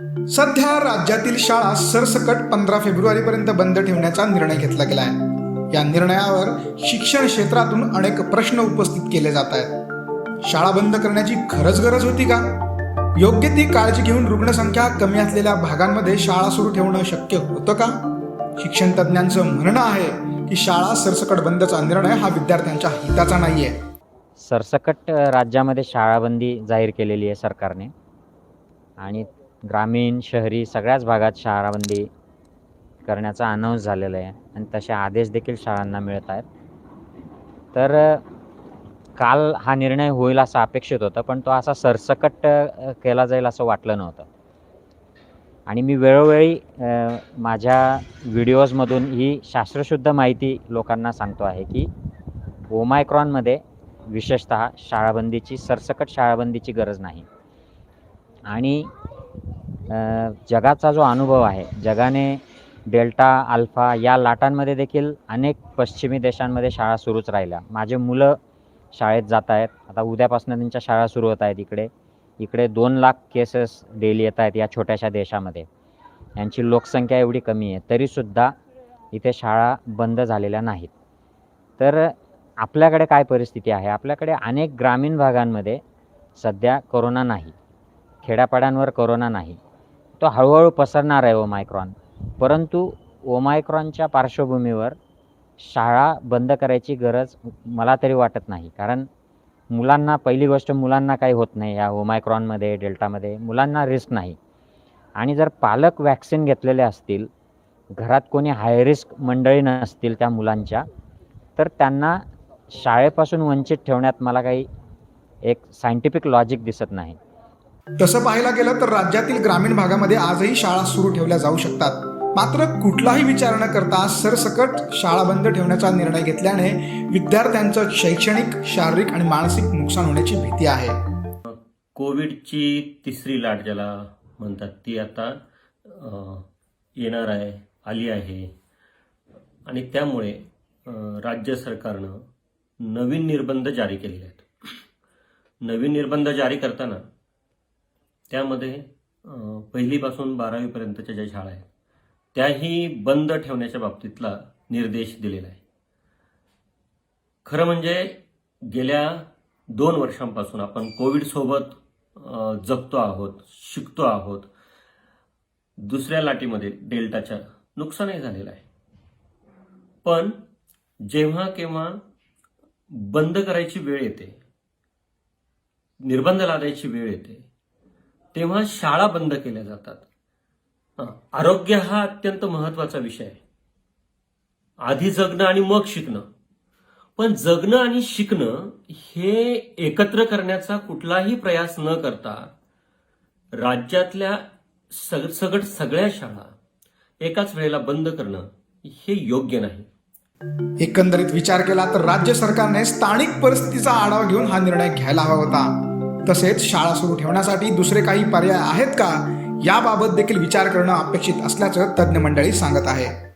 सध्या राज्यातील शाळा सरसकट पंधरा फेब्रुवारीपर्यंत बंद ठेवण्याचा निर्णय घेतला गेला आहे. या निर्णयावर शिक्षण क्षेत्रातून अनेक प्रश्न उपस्थित केले जात आहेत. शाळा बंद करण्याची खरंच गरज होती का? योग्य ती काळजी घेऊन रुग्णसंख्या कमी असलेल्या भागांमध्ये शाळा सुरू ठेवणं शक्य होतं का? शिक्षण तज्ज्ञांचं म्हणणं आहे की शाळा सरसकट बंदचा निर्णय हा विद्यार्थ्यांच्या हिताचा नाही आहे सरसकट राज्यामध्ये शाळाबंदी जाहीर केलेली आहे सरकारने. आणि ग्रामीण शहरी सगळ्याच भागात शाळाबंदी करण्याचा अनाऊन्स झालेला आहे. आणि तसे आदेश देखील शाळांना मिळत आहेत. तर काल हा निर्णय होईल असं अपेक्षित होतं पण तो असा सरसकट केला जाईल असं वाटलं नव्हतं. आणि मी वेळोवेळी माझ्या व्हिडिओजमधून ही शास्त्रशुद्ध माहिती लोकांना सांगतो आहे की ओमायक्रॉनमध्ये विशेषत शाळाबंदीची सरसकट शाळाबंदीची गरज नाही. आणि जगाचा जो अनुभव आहे जगाने डेल्टा अल्फा या लाटांमध्ये देखील अनेक पश्चिमी देशांमध्ये शाळा सुरूच राहिल्या. माझे मुलं शाळेत जात आहेत. आता उद्यापासून त्यांच्या शाळा सुरू होत आहेत इकडे. इकडे दोन लाख केसेस डेली येत आहेत या छोट्याशा देशामध्ये. यांची लोकसंख्या एवढी कमी आहे तरीसुद्धा इथे शाळा बंद झालेल्या नाहीत. तर आपल्याकडे काय परिस्थिती आहे? आपल्याकडे अनेक ग्रामीण भागांमध्ये सध्या करोना नाही. खेड्यापाड्यांवर करोना नाही. तो हळूहळू पसरणार आहे ओमायक्रॉन. परंतु ओमायक्रॉनच्या पार्श्वभूमीवर शाळा बंद करायची गरज मला तरी वाटत नाही. कारण मुलांना पहिली गोष्ट मुलांना काही होत नाही या ओमायक्रॉनमध्ये डेल्टामध्ये. मुलांना रिस्क नाही. आणि जर पालक वॅक्सिन घेतलेले असतील घरात कोणी हाय रिस्क मंडळी नसतील त्या मुलांच्या तर त्यांना शाळेपासून वंचित ठेवण्यात मला काही एक सायंटिफिक लॉजिक दिसत नाही. तसं पाहायला गेलं तर राज्यातील ग्रामीण भागामध्ये आजही शाळा सुरू ठेवल्या जाऊ शकतात. मात्र कुठलाही विचार न करता सरसकट शाळा बंद ठेवण्याचा निर्णय घेतल्याने विद्यार्थ्यांचं शैक्षणिक शारीरिक आणि मानसिक नुकसान होण्याची भीती आहे. कोविडची तिसरी लाट ज्याला म्हणतात ती आता येणार आहे आली आहे. आणि त्यामुळे राज्य सरकारनं नवीन निर्बंध जारी केलेले आहेत. नवीन निर्बंध जारी करताना त्यामध्ये पहिलीपासून बारावीपर्यंतच्या ज्या शाळा आहेत त्याही बंद ठेवण्याच्या बाबतीतला निर्देश दिलेला आहे. खरं म्हणजे गेल्या दोन वर्षांपासून आपण कोविडसोबत जगतो आहोत शिकतो आहोत दुसऱ्या लाटेमध्ये डेल्टाच्या नुकसानही झालेलं आहे. पण जेव्हा केव्हा बंद करायची वेळ येते निर्बंध लादायची वेळ येते तेव्हा शाळा बंद केल्या जातात. आरोग्य हा अत्यंत महत्त्वाचा विषय आहे. आधी जगणं आणि मग शिकणं. पण जगणं आणि शिकणं हे एकत्र करण्याचा कुठलाही प्रयास न करता राज्यातल्या सग सगट सगळ्या शाळा एकाच वेळेला बंद करणं हे योग्य नाही. एकंदरीत विचार केला तर राज्य सरकारने स्थानिक परिस्थितीचा आढावा घेऊन हा निर्णय घ्यायला हवा होता. तसेच शाळा सुरू ठेवण्यासाठी दुसरे काही पर्याय आहेत का? याबाबत देखील विचार करणं अपेक्षित असल्याचं तज्ज्ञ मंडळी सांगत आहे.